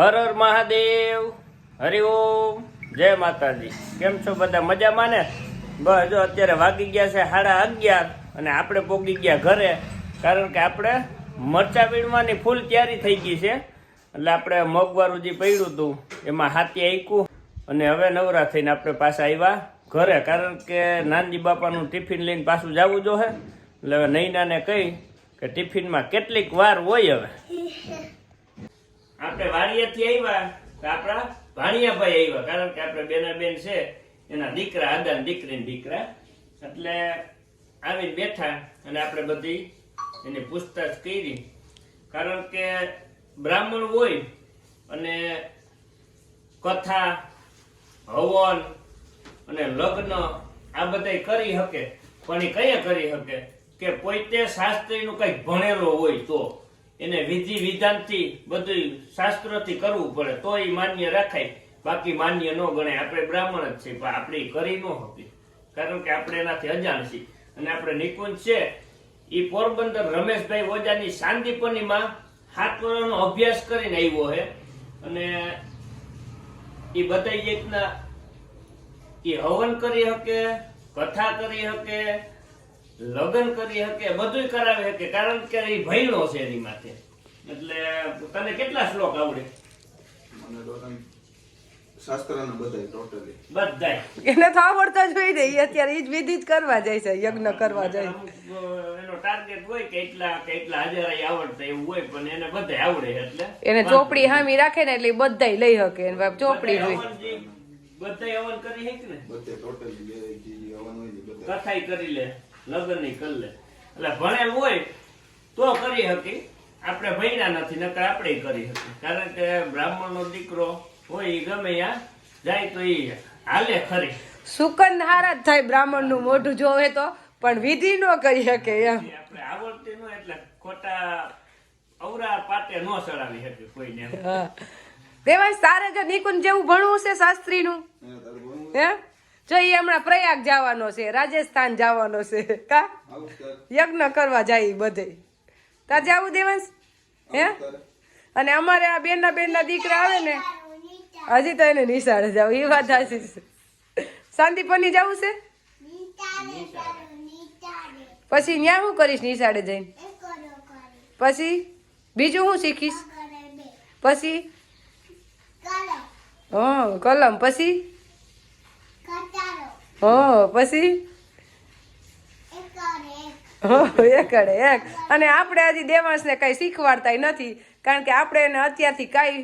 હર હર મહાદેવ. હરિઓમ જય માતાજી. કેમ છો બધા? મજામાં ને? બસ જો અત્યારે વાગી ગયા છે સાડા અગિયાર અને આપણે પોગી ગયા ઘરે, કારણ કે આપણે મરચા વીણવાની ફૂલ તૈયારી થઈ ગઈ છે. એટલે આપણે મોગવારું જે પડ્યું હતું, એમાં હાથી આઈકું અને હવે નવરા થઈને આપણે પાછા આવ્યા ઘરે, કારણ કે નાનજી બાપાનું ટિફિન લઈને પાછું જવું જો હે. એટલે હવે નૈનાને કહી કે ટિફિનમાં કેટલીક વાર હોય હવે. આપણે વાણિયાથી આવ્યા તો આપણા ભાણિયાભાઈ આવ્યા, કારણ કે આપણે બેના બેન છે, એના દીકરા આદા દીકરી દીકરા. એટલે આવીને બેઠા અને આપણે બધી એની પૂછતાછ કરી. કારણ કે બ્રાહ્મણ હોય અને કથા, હવન અને લગ્ન આ બધા કરી શકે, પણ એ કયા કરી શકે? કે પોતે શાસ્ત્રીનું કંઈક ભણેલો હોય તો. એને વિધિ વિધાનથી બધું શાસ્ત્રથી કરવું પડે તો એ માન્ય રાખાય. બાકી માન્ય ન ગણાય, આપણે બ્રાહ્મણ જ છે પણ આપણે કરી ન હતી. કારણ કે આપણે એનાથી અજાણ છીએ. અને આપણે નિકુંજ છે એ પોરબંદર રમેશભાઈ ઓજાની શાંતિપનીમાં સાત વર્ષનો અભ્યાસ કરીને આવ્યો છે. અને એ બધા રીતના એ હવન કરી શકે, કથા કરી શકે લગ્ન કરી શકે બધું કરાવી શકે કારણ કે એ ભયણો છે એની માથે. એટલે તને કેટલા શ્લોક આવડે? મને તો શાસ્ત્રના બધાય ટોટલી બધાય. એને તો આવડતા જ હોય ને ઈ અત્યારે ઈ જ વિધિ જ કરવા જાય છે યજ્ઞ કરવા જાય. એનો ટાર્ગેટ હોય કે એટલા કે આવડતા એવું હોય પણ એને બધાય આવડે એટલે. એને ચોપડી હામી રાખે ને એટલે બધા બધાય લઈ શકે એને બાપ ચોપડી હોય. બધાય હવન કરી હે ને? બધે ટોટલી હવન હોય ને બધા કથાઈ કરી લે. લગ્નની કરી લે. એટલે ભણેલ હોય તો કરી શકી આપણે ભણ્યા નથી નકર આપણે કરી શકીએ કારણ કે બ્રાહ્મણ નો દીકરો હોય ગમે ત્યાં જાય તો એ હાલે ખરી. સુકંદ હારા જ થાય બ્રાહ્મણનું મોઢું જોવે તો પણ વિધિ ન કરી શકે એમ. આપણે આવડતી ન એટલે ખોટા અવરા પાટે ન ચડાવી શકે કોઈને દેવાંશ તારે જો નિકુંજ જેવું ભણવું છે શાસ્ત્રીનું? હે? જો એ હમણાં પ્રયાગ જવાનો છે રાજસ્થાન જવાનો છે કા? યજ્ઞ કરવા જાય બધે. તાર જાવું દેવાંશ? હે? અને અમારે આ બેનના બેનના દીકરા આવે ને હજી તો એને નિશાળે જાવ એ વાત સાચી છે. શાંતિપની જવું છે? પછી ન્યા શું કરીશ નિશાળે જઈને? પછી બીજું શું શીખીશ? પછી? હા કલમ. પછી? હા પછી? એકડે એક અને આપણે હજી દેવાંશને કંઈ શીખવાડતા નથી કારણ કે આપણે એને અત્યારથી કાંઈ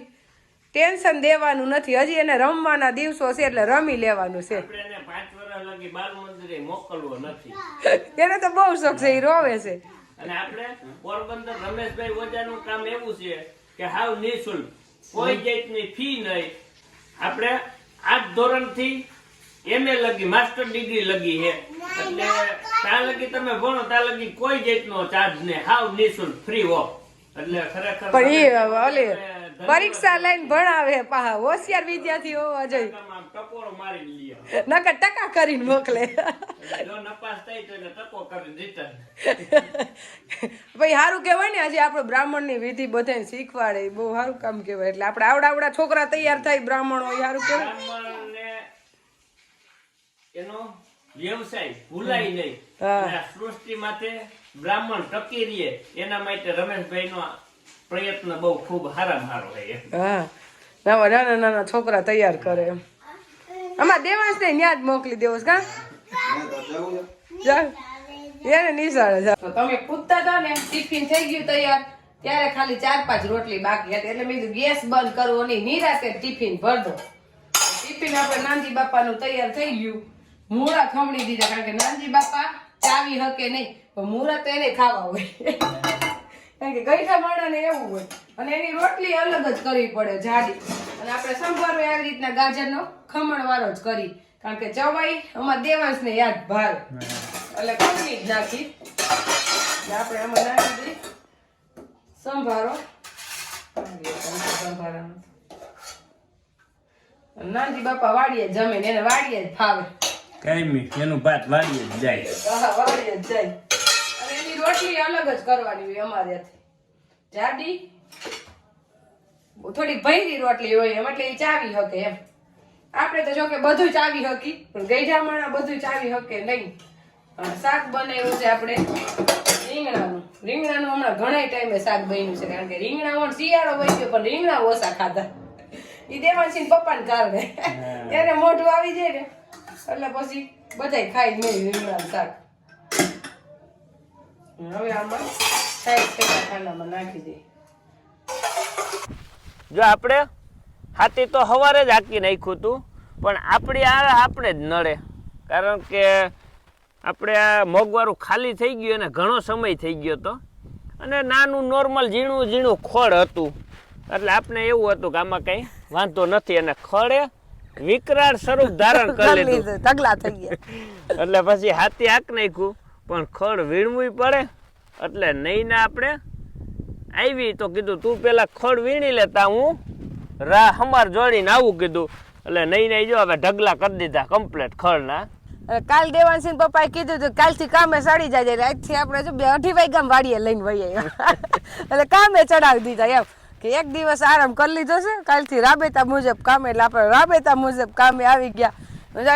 ટેન્શન દેવાનું નથી. હજી એને રમવાના દિવસો છે એટલે રમી લેવાનું છે. એને તો બહુ શોખ છે એ રોવે છે. અને આપણે પોરબંદર રમેશભાઈ ઓજાનું કામ એવું છે કે હાવ નિઃશુલ્ક. કોઈ જાતની ફી નહીં. આપણે આઠ ધોરણથી એમએ લગી માસ્ટર ડિગ્રી લગી હે એટલે ત્યાં લગી તમે ભણો ત્યાં લગી કોઈ જાતનો ચાર્જ ને હાવ નિઃશુલ્ક ફ્રી હો એટલે ખરેખર પણ એ ઓલે પરીક્ષા લઈને ભણાવે પાહા. હોશિયાર વિદ્યાર્થી હોવા જોઈએ. ટકોરો મારી લ્યો નકર ટકા કરીને મોકલે. જો નપાસ થાય તો એને ટકો કરી રિટર્ન ભાઈ સારું કહેવાય ને આજે આપણે બ્રાહ્મણની વિધિ બધાને શીખવાડે. બહુ સારું કામ કહેવાય. એટલે આપણે આવડા આવડા છોકરા તૈયાર થાય બ્રાહ્મણો હોય સારું કહેવાય. એનો વ્યવસાય ભૂલાય નહીં. સૃષ્ટિ માટે બ્રાહ્મણ ટકી રહીએ એના માટે રમેશભાઈ નો પ્રયત્ન બહુ ખૂબ હારામાં હારો હોય એમ. હા. નવા નાના નાના છોકરા તૈયાર કરે એમ. આમાં દેવાંશ ને ન્યાજ જ મોકલી દેવો કા. એને નિશાળે તો તમે પૂછતા હતા ને ટિફિન થઈ ગયું તૈયાર ત્યારે ખાલી ચાર પાંચ રોટલી બાકી હતી. એટલે મેં ગેસ બંધ કરવો નહીં નિરાતે ટિફિન ભર દો. ટિફિન આપણે નાનજી બાપાનું તૈયાર થઈ ગયું. મૂળા ખમણી દીધા, કારણ કે નાનજી બાપા ચાવી હકે નહીં, પણ મૂળા તો એને ખાવા હોય. કારણ કે ગઈઠા માણાને એવું હોય. અને એની રોટલી અલગ જ કરવી પડે, જાડી. અને આપણે સંભારો આવી રીતના ગાજરનો ખમણ વાળો જ કરી. કારણ કે ચવાઈ અમાર દેવાંશને યાદ ભાર એટલે ખમણી જ નાખી. આપણે આમાં નાખી સંભારો. નાનજી બાપા વાડીએ જમે ને એને વાડીએ જ ફાવે કાંઈ એનું ભાત વાળી જ જાય. હા, વાડીએ જ જાય. અને એની રોટલી અલગ જ કરવાની હોય અમારે જાડી? થોડી ભૈરી રોટલી હોય એમ એટલે એ ચાવી હકે એમ. આપણે તો જો કે બધું ચાવી હકી પણ ગઈઢામણા બધું ચાવી હકે નહીં. શાક બનાવ્યું છે આપણે રીંગણાનું. રીંગણાનું હમણાં ઘણા ટાઈમે શાક બન્યું છે કારણ કે રીંગણા વણ શિયાળો બન્યો પણ રીંગણા ઓછા ખાધા. એ દેવાંશી પપ્પાને કારણે. એને મોઢું આવી જાય ને. એટલે પછી બધાય ખાઈ નહીં રીંગણાનું શાક. હવે આમાં સાઈડ પેલા ખાનામાં નાખી દે. જો આપણે હાથી તો સવારે જ હાકી નાખ્યું હતું પણ આપણી આ આપણે જ નડે. કારણ કે આપણે આ મોગવારું ખાલી થઈ ગયું અને ઘણો સમય થઈ ગયો હતો અને નાનું નોર્મલ ઝીણું ઝીણું ખોળ હતું. એટલે આપણે એવું હતું કે આમાં કંઈ વાંધો નથી. અને ખડે વિકરાળ સ્વરૂપ ધારણ કરી લીધું. ઢગલા થઈ ગયા. એટલે પછી હાથી હાક નાખ્યું. પણ ખડ વીણવું પડે. એટલે નહીં ને આપણે આવી તો કીધું તું પેલા ખડ વીણી લેતા હું રા હમાર જોડીને આવું કીધું. એટલે નહીં નહીં જો હવે ઢગલા કરી દીધા કમ્પ્લેટ ખડના. કાલ દેવાંશી પપ્પાએ કીધું હતું કાલથી કામે ચડી જાય એટલે આજથી આપણે જો બે અઢી વાગ્યા વાડીએ લઈને વહી એટલે કામે ચડાવી દીધા એમ. કે એક દિવસ આરામ કરી લીધો છે. કાલથી રાબેતા મુજબ કામે એટલે આપણે રાબેતા મુજબ કામે આવી ગયા.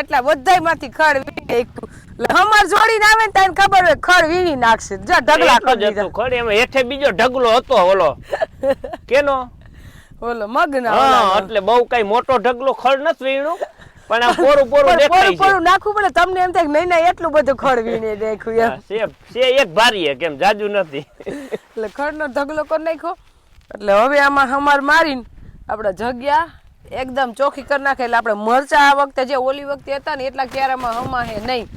એટલા બધાયમાંથી ખડ વીણી. એટલે હમાર જોડીને આવે ને તને ખબર હોય ખડ વીણી નાખશે. જો ઢગલા કરી દીધા. ખડ એમાં હેઠે બીજો ઢગલો હતો ઓલો. કેનો? ઓલો મગના હા એટલે બહુ કઈ મોટો ઢગલો ખડ નથી વીણું પણ આ પોરું પોરું દેખાય છે. પોરું નાખવું પડે. તમને એમ થાય કે નહીં નહીં એટલું બધું ખડ વીણી નાખ્યું એમ. છે છે એક ભારી કેમ જાજુ નથી. એટલે ખડનો ઢગલો કરી નાખ્યો. એટલે હવે આમાં હમાર મારીને આપણે જગ્યા એકદમ ચોખ્ખી કરી નાખે. એટલે આપણે મરચા આ વખતે જે ઓલી વખતે હતા ને એટલા ક્યારામાં હમાહે નહીં.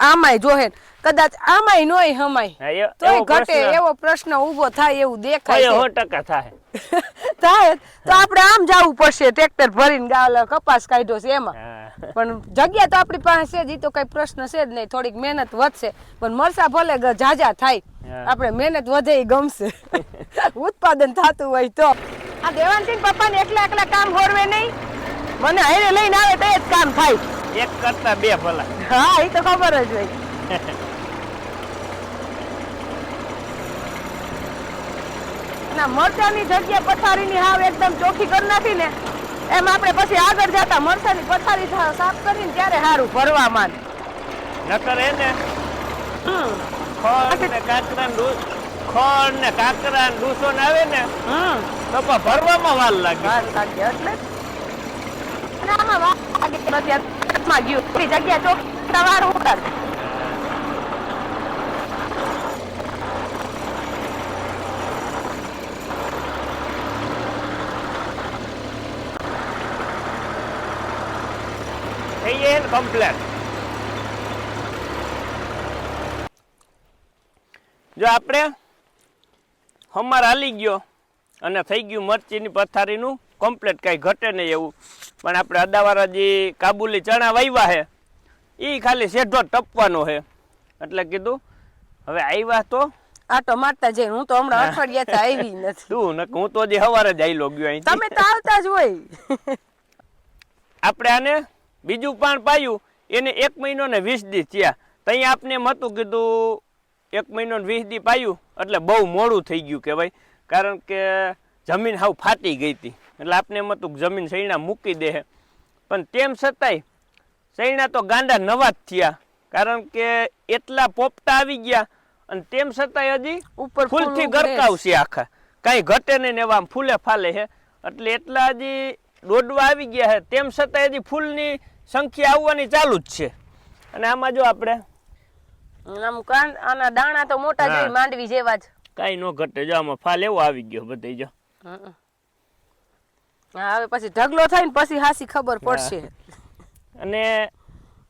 આમાંય જોહે કદાચ આમાંય નોય હમાય. એવો ઘટે એવો પ્રશ્ન ઊભો થાય એવું દેખાય છે. સો ટકા થાય. થાય તો આપણે આમ જવું પડશે ટ્રેક્ટર ભરીને ગાવલા કપાસ કાઢ્યો છે એમાં. પણ જગ્યા તો આપણી પાસે જ તો કઈ પ્રશ્ન છે જ નહીં. થોડીક મહેનત વધશે. પણ મરસા ભલે જાજા થાય હા. આપણે મહેનત વધે એ ગમશે. ઉત્પાદન થતું હોય તો. આ દેવાંશી પપ્પાને એકલા એકલા કામ હોરવે નહીં. મને હારે લઈને આવે તો જ કામ થાય. એક કરતા બે ભલા. હા એ તો ખબર જ હોય. ના મરચાની જગ્યા પથારીની હાવ એકદમ ચોખ્ખી કરી નાખી ને. એમ આપણે પછી આગળ જતા મરસાની પથારી સાફ કરીને ત્યારે સારું ભરવામાં નકર એ ને ખડ ને કાંકરા ને કાંકરા ડૂસો ને આવે ને તો ભરવામાં વાર લાગે. વાર લાગે એટલે? આમાં વાર લાગે. નથી ગયું. જગ્યા ચોખ્ખી વાર ઉતાર. જાય કમ્પ્લેટ જો આપણે હમાર હાલી ગયો અને થઈ ગયું મરચીની પથારીનું કમ્પ્લેટ કાંઈ ઘટે નહીં એવું. પણ આપણે અદાવાળા જે કાબુલી ચણા વાવ્યા છે એ ખાલી સેઢો ટપવાનો છે એટલે કીધું હવે આવ્યા તો આટો મારતા જઈ હું તો હમણાં અઠવાડિયા આવી નથી. શું નકર હું તો હજી સવારે જ આયલો ગયો અહીં તમે તો આવતા જ હોય. આપણે આને બીજું પાન પાયું એને એક મહિનો ને વીસ દી થયા. ત્યાં આપને એમ હતું કીધું એક મહિનો ને વીસ દી પાયું એટલે બહુ મોડું થઈ ગયું કહેવાય. કારણ કે જમીન હાવ ફાટી ગઈ હતી. એટલે આપને એમ હતું કે જમીન સૈણા મૂકી દે પણ તેમ છતાંય સૈણા તો ગાંડા નવા જ થયા. કારણ કે એટલા પોપટા આવી ગયા અને તેમ છતાંય હજી ઉપર ફૂલથી ગરકાવશે ગરકાવ છે આખા. કાંઈ ઘટે નહીં ને એવા આમ ફૂલે ફાલે છે એટલે એટલા હજી દોડવા આવી ગયા છે તેમ છતાં હજી ફૂલની સંખ્યા આવવાની ચાલુ જ છે. અને આમાં જો આપણે આમ કાન આના દાણા તો મોટા હા. માંડવી જેવા જ. કઈ ન ઘટે જો આમાં ફાલ એવો આવી ગયો બધે જો. હા હવે પછી ઢગલો થાય ને પછી હાસી ખબર પડશે. અને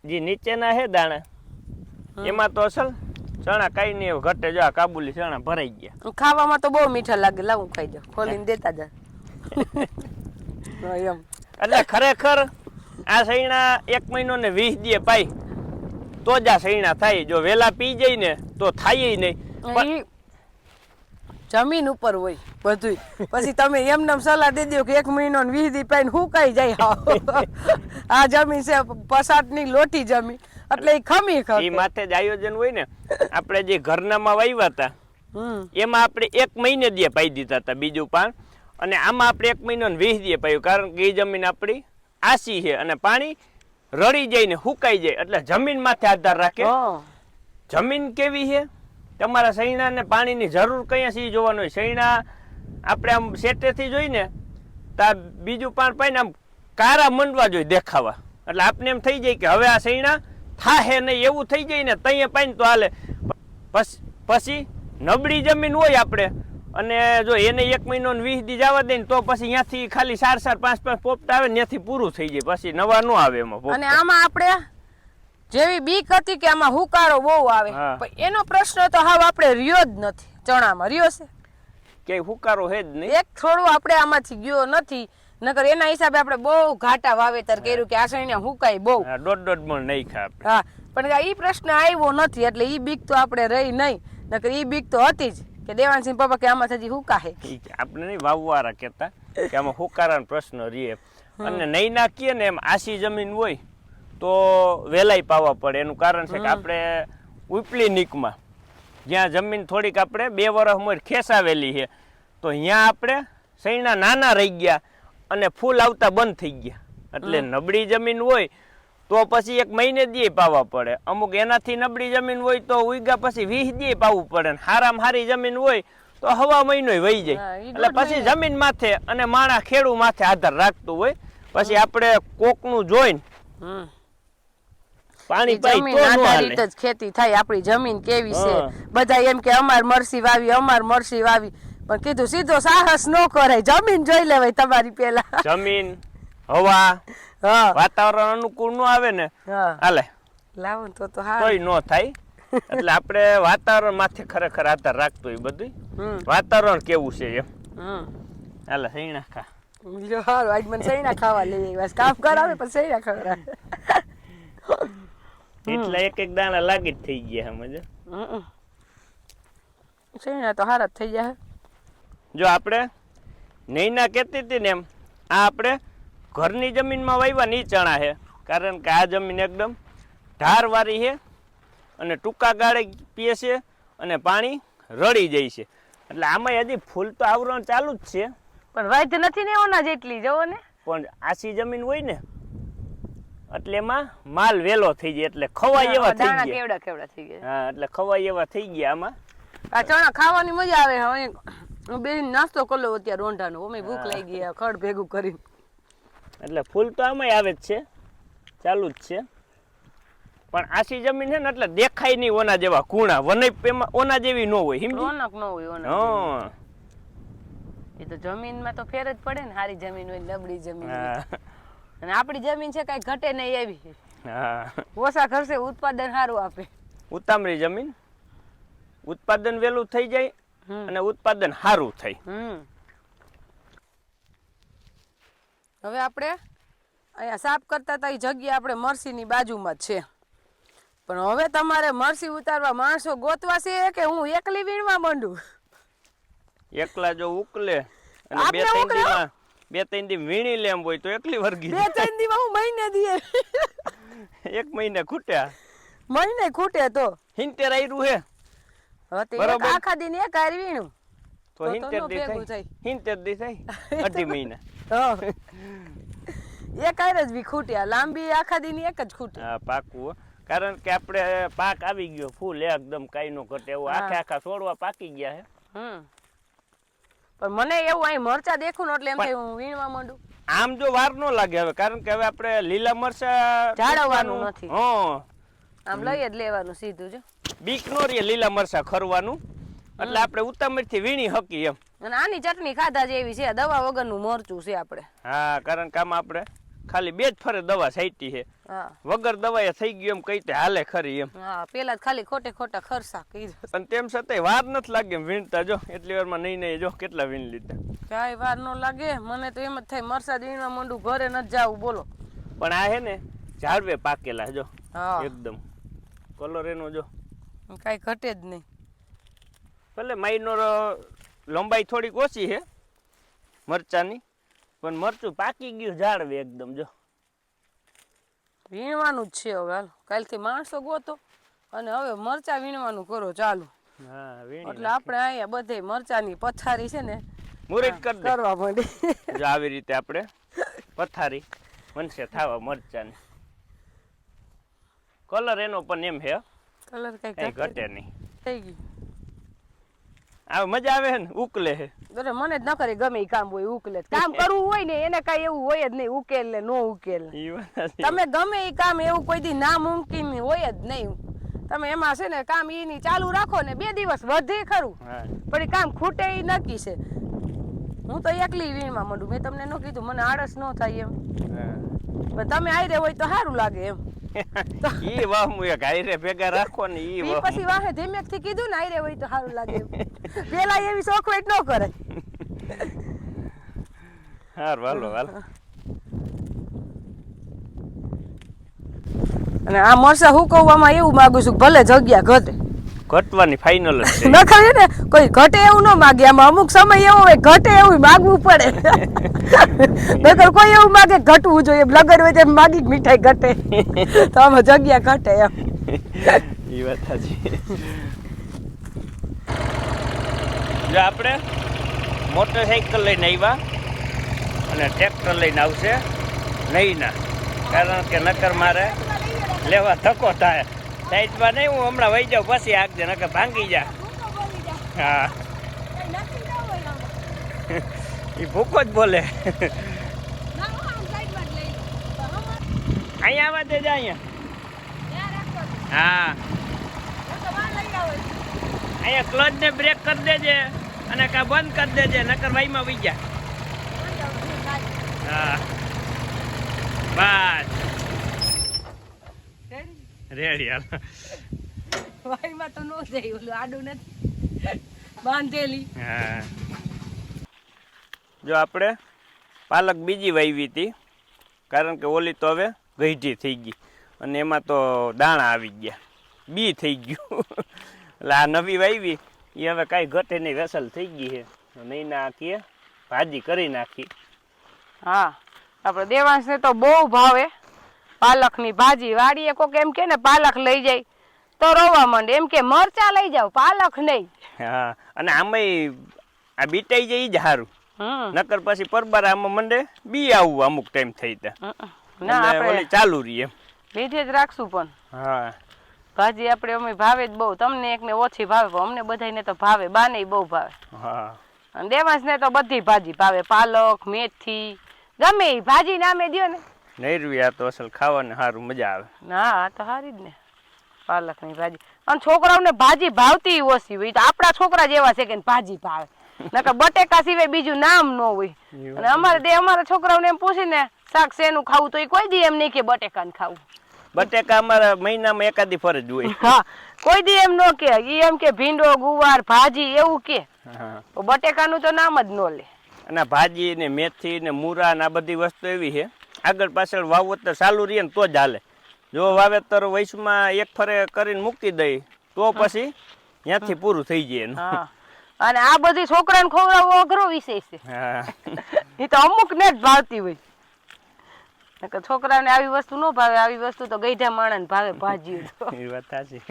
જે નીચેના હે દાણા એમાં તો અસલ ચણા કાઈ નહીં એવું ઘટે જો આ કાબુલી ચણા ભરાઈ ગયા. ખાવામાં તો બહુ મીઠા લાગે લાવું ખાઈ જાવ ખોલીને દેતા જા. એમ. એટલે ખરેખર આ સૈણા એક મહિનો ને વીસ દી પાઈ તો જ આ સૈણા થાય. જો વેલા પી જાય ને તો થાય નહીં. જમીન ઉપર હોય બધું પછી તમે એમને સલાહ દે દો કે એક મહિનો ને વીસ દી પાઈ હુકાઈ જાય? આ જમીન છે પસાટની લોટી જમીન. એટલે ખમી ખમી માથે જ આયોજન હોય ને આપણે જે ઘરનામાં વાવ્યા હતા એમાં આપણે એક મહિને દે પાઈ દીધા હતા બીજું પાન અને આમાં આપણે એક મહિનો ને વીસ દે પાયું. કારણ કે એ જમીન આપણી આસી છે અને પાણી રડી જાય ને સુકાઈ જાય એટલે જમીન માથે આધાર રાખે. જમીન કેવી છે? તમારા સૈણાને પાણીની જરૂર કયા સી જોવાનું હોય? સૈણા આપણે આમ સેટેથી જોઈને તા બીજું પાણ પાઈને આમ કારા મંડવા જોઈએ દેખાવા. એટલે આપને એમ થઈ જાય કે હવે આ સૈણા થાહે નહીં એવું થઈ જાય ને તઈએ પાણી તો હાલે. પછી નબળી જમીન હોય આપણે. અને જો એને એક મહિનો વીસ દી જવા દે ને તો પછી અહીંયાથી ખાલી ચાર ચાર પાંચ પાંચ પોપટા આવે ને ત્યાંથી પૂરું થઈ જાય. પછી નવા નો આવે એમાં અને આમાં આપણે જેવી બીક હતી કે આમાં હુકારો બહુ આવે. પણ એનો પ્રશ્ન તો હાવ આપણે રહ્યો જ નથી. ચણામાં રહ્યો છે. કે હુકારો હે જ નહીં. એક થોડું આપણે આમાંથી ગયો નથી. નકર એના હિસાબે આપણે બહુ ઘાટા વાવેતર કર્યું કે આસણીને હુકાય બહુ. દોઢ દોઢ મણ નહીં ખા આપણે. હા પણ એ પ્રશ્ન આવ્યો નથી એટલે ઈ બીક તો આપણે રહી નહીં. નકર ઈ બીક તો હતી જ. કે દેવાનસિંહ પપ્પા કે આમાં હજી હુકાહે ઈ આપણે નહીં વાવવારા કહેતા કે આમાં હુકારાનો પ્રશ્ન રહે અને નહીં નાખીએ ને એમ આસી જમીન હોય તો વેલાઈ પાવા પડે. એનું કારણ છે કે આપણે ઉપલી નીકમાં જ્યાં જમીન થોડીક આપણે બે વર્ષ મોર ખેસાવેલી છે તો અહીંયા આપણે સૈણા નાના રહી ગયા અને ફૂલ આવતા બંધ થઈ ગયા. એટલે નબળી જમીન હોય તો પછી એક મહિને દે પાવા પડે. અમુક એનાથી નબળી જમીન હોય તો ઉગ્યા પછી વીસ દે પાવું પડે ને હારામાં હારી જમીન હોય તો હવા મહિનો વહી જાય. એટલે પછી જમીન માથે અને માણા ખેડૂ માથે આધાર રાખતું હોય. પછી આપણે કોકનું જોઈને પાણી જમીન આધારિત જ ખેતી થાય આપણી જમીન કેવી છે. બધા એમ કે અમાર મરસી વાવી અમાર મરસી વાવી. પણ કીધું સીધો સાહસ ન કરે જમીન જોઈ લેવાય તમારી પેલા જમીન હવા વાતાવરણ અનુકૂળ નો આવે ને હાલે. લાવો તો તો હા. કોઈ નો થાય. એટલે આપણે વાતાવરણ માથે ખરેખર આધાર રાખતો એ બધું વાતાવરણ કેવું છે એમ? હાલે સહી ખા. જો હાલ આજ મને સૈના ખાવા લઈ છે. કામ કરાવે પણ શૈયા ખરા એટલે એક એક દાણા લાગી જ થઈ ગયા સમજ હમ. ના તો હારા થઈ જાય જો આપણે નૈના કહેતી હતી ને એમ આ આપણે ઘરની જમીનમાં વાવ્યા નહીં ચણા છે કારણ કે આ જમીન એકદમ ઢારવાળી છે અને ટૂંકા ગાળે પીએ છે અને પાણી રડી જાય છે. એટલે આમાં હજી ફૂલ તો આવરણ ચાલુ જ છે. પણ વાઈટ નથી ને ઓના જેટલી જવો ને? પણ આસી જમીન હોય ને એટલે એમાં માલ વેલો થઈ જાય એટલે ખવાય એવા થઈ ગયા. કેવડા કેવડા થઈ ગયા. હા એટલે ખવાય એવા થઈ ગયા આમાં. આ ચણા ખાવાની મજા આવે હવે હું બે નાસ્તો કરલો અત્યારે રોંઢાનો અમે ભૂખ લાગી ગયા ખડ ભેગું કરીને. એટલે ફૂલ તો આમાંય આવે જ છે. ચાલુ જ છે. પણ આસી જમીન છે ને એટલે દેખાય નહીં ઓના જેવા કુણા. વનય ઓના જેવી ન હોય હિમ રોનક ન હોય ઓના હા. એ તો જમીનમાં તો ફેર જ પડે ને સારી જમીન હોય નબળી જમીન હોય અને આપણી જમીન છે કાંઈ ઘટે નહીં એવી. હા. ઓછા ખર્ચે ઉત્પાદન સારું આપે. ઉતામળી જમીન. ઉત્પાદન વેલું થઈ જાય અને ઉત્પાદન સારું થાય હમ હવે આપણે અહીંયા સાફ કરતા હતા એ જગ્યા આપણે મરસીની બાજુમાં જ છે. પણ હવે તમારે મરસી ઉતારવા માણસો ગોતવા છે કે હું એકલી વીણવા માંડું? એકલા જો ઉકલે અને બે ત્રણ? દીમાં બે ત્રણ દી વીણી લેમ હોય તો એકલી વર્ગી બે ત્રણ દીમાં હું મહિને દીએ? એક મહિને ખૂટ્યા. મહિને ખૂટે તો? હિંતેર આયરું હે. બરોબર. આખા દિન એક હારી વીણું. તો હિંતેર દી થાય. હિંતેર દી થાય? અઢી મહિના. એક હારે જ બી ખૂટ્યા લાંબી આખા દિન એક જ ખૂટે. હા પાકું કારણ કે આપણે પાક આવી ગયો ફૂલ એકદમ કાઈ નો ઘટે. એવું. આખે આખા છોડવા પાકી ગયા હે. હમ. પણ મને એવું અહીં મરચા દેખું ને એટલે એમ થાય હું વીણવા માંડું. આમ જો વાર નો લાગે હવે કારણ કે હવે આપણે લીલા મરચા જાળવવાનું નથી. હા. આમ લઈ જ લેવાનું સીધું જો. બીક નો રે લીલા મરચા ખરવાનું. એટલે આપણે ઉતામળથી વીણી હકી એમ. અને આની ચટણી ખાધા જેવી છે. દવા વગરનું મરચું છે આપણે. હા કારણ કે આમાં આપણે ખાલી બે જ ફરે દવા સાઈટી છે. હા. વગર દવાએ થઈ ગયું એમ કઈ તે હાલે ખરી એમ. હા પેલા જ ખાલી ખોટે ખોટા ખર્ચા કીધું. અને તેમ છતાંય વાર નથી લાગે એમ વીણતા. જો એટલી વારમાં નહીં નહીં જો કેટલા વીણ લીધા. કાંઈ વાર ન લાગે. મને તો એમ જ થાય મરસાદ વીણવા માંડું ઘરે ન જાવું બોલો. પણ આ હે ને ઝાડવે પાકેલા જો હા. એકદમ. કલર એનો જો. કાંઈ ઘટે જ નહીં. ભલે માઇનોર લંબાઈ થોડીક ઓછી છે મરચાની પણ મરચું પાકી ગયું ઝાડવે એકદમ જો. વીણવાનું જ છે હવે હાલ. કાલથી માણસો ગોતો અને હવે મરચા વીણવાનું કરો ચાલુ. એટલે આપણે અહીંયા બધે મરચાની પથારી છે ને મુરત કરી કરવા માંડી. જો આવી રીતે આપણે પથારી બનશે થાવા મરચાની. કલર એનો પણ એમ હે કલર કઈ કઈ ઘટે નહીં. થઈ ગયું. આવે મજા આવે ને ઉકલે હે. અરે મને જ ન કરે ગમે ઈ કામ હોય ઉકલે કામ કરવું હોય ને એને કઈ એવું હોય જ નહીં ઉકેલ ને નો ઉકેલ. ને. ઈ. તમે ગમે એ કામ એવું કોઈ દી નામુમકિન હોય જ નહીં. તમે એમાં છે ને કામ એની ચાલુ રાખો ને બે દિવસ વધે ખરું. પણ કામ ખૂટે એ નક્કી છે. હું તો એકલી વીણમાં મંડું. મેં તમને ન કીધું મને આળસ ન થાય એમ. પણ તમે આયરે હોય તો સારું લાગે એમ. ઈ વાહ મુ હાયરે ભેગા રાખો ને ઈ ઈ વાહ. પછી વાહે ધીમેકથી કીધું ને આયરે હોય તો સારું લાગે પેલા એવી સોખવેટ ન કરે. હારું વાલો વાલ. અને આ મરસા હુકવવામાં એવું માગું છું ભલે જગ્યા ઘટે. ઘટવાની ફાઇનલ જ છે. ન ને કોઈ ઘટે એવું ન માગે. આમાં અમુક સમય એવો હોય ઘટે એવું માગવું પડે. નકર કોઈ એવું માગે ઘટવું જોઈએ. લગન હોય તેમ માગી મીઠાઈ ઘટે. તો આમાં જગ્યા ઘટે એમ. એ વાત સાચી. જો આપણે મોટરસાઇકલ લઈને આવ્યા અને ટ્રેક્ટર લઈને આવશે. નહીં ના. કારણ કે નકર મારે લેવા થકો થાય. સાઈડમાં નહીં હું હમણાં વહી જાઉં પછી આગજે નકર ભાંગી જા. હા એ ભૂકો જ બોલે. અહીંયા આવવા દેજે અહીંયા. હા. અહીંયા ક્લચ ને બ્રેક કરી દેજે અને કા બંધ કરી દેજે નકર વાઈમાં વઈ જા. હા બસ રેડી હાલ. વાયમાં તો નો જાય ઓલું આડું નથી. બાંધેલી. હા. જો આપણે પાલક બીજી વાવી હતી કારણ કે ઓલી તો હવે ગઈઢી થઈ ગઈ અને એમાં તો દાણા આવી ગયા. બી થઈ ગયું. એટલે આ નવી વાવી એ હવે કાંઈ ઘટે નહીં વેસલ થઈ ગઈ છે. નહીં નાખીએ ભાજી કરી નાખી હા આપણે દેવાંશને તો બહુ ભાવે. પાલકની ભાજી વાડીએ કોક એમ કે ને પાલક લઈ જાય. તો રોવા માંડે. એમ કે મરચા લઈ જાવ પાલક નહીં. હા અને આમાં આ બીટાઈ જાય જ સારું નકર પછી પરબાર આમાં મંડે બી આવવું અમુક ટાઈમ થઈ તા ના આપણે ચાલુ રહીએ એમ. લીધે જ રાખશું પણ. હા. ભાજી આપણે અમે ભાવે જ બહુ. તમને એકને ઓછી ભાવે પણ અમને બધાને તો ભાવે બાને બહુ ભાવે. હા. અને દેવાંશને તો બધી ભાજી ભાવે. પાલક મેથી ગમે એ ભાજી નામે દ્યો ને. નૈરવી આ તો અસલ ખાવાને સારું મજા આવે. ના આ તો સારી જ ને. પાલકની ભાજી. અને છોકરાઓને ભાજી ભાવતી ઓછી હોય. તો આપણા છોકરા જેવા છે કે ભાજી ભાવે. નકર બટેકા સિવાય બીજું નામ ન હોય. અને અમારે દે અમારા છોકરાઓને એમ પૂછીને શાક શેનું ખાવું? તો એ કોઈ દી એમ નહીં કે બટેકાને ખાવું. બટેકા અમારા મહિનામાં એકાદી ફરજ હોય. હા કોઈ દી એમ ન કે. ઈ એમ કે ભીંડો ગુવાર ભાજી એવું કે. બટેકાનું તો નામ જ ન લે. અને ભાજી ને મેથી ને મૂરા ને આ બધી વસ્તુ એવી છે? આગળ પાછળ વાવતર ચાલુ રહીએ ને તો જ હાલે. જો વાવેતર વયસમાં એક ફરે કરીને મૂકી દઈ તો પછી ત્યાંથી પૂરું થઈ જાય અને આ બધી છોકરાને ખવડાવવો અઘરો વિષય છે. હા. એ તો અમુક ને જ ભાવતી હોય. કે છોકરાને આવી વસ્તુ ન ભાવે આવી વસ્તુ તો ગઈઢા માણસ ભાવે ભાજી એ વાત સાચી.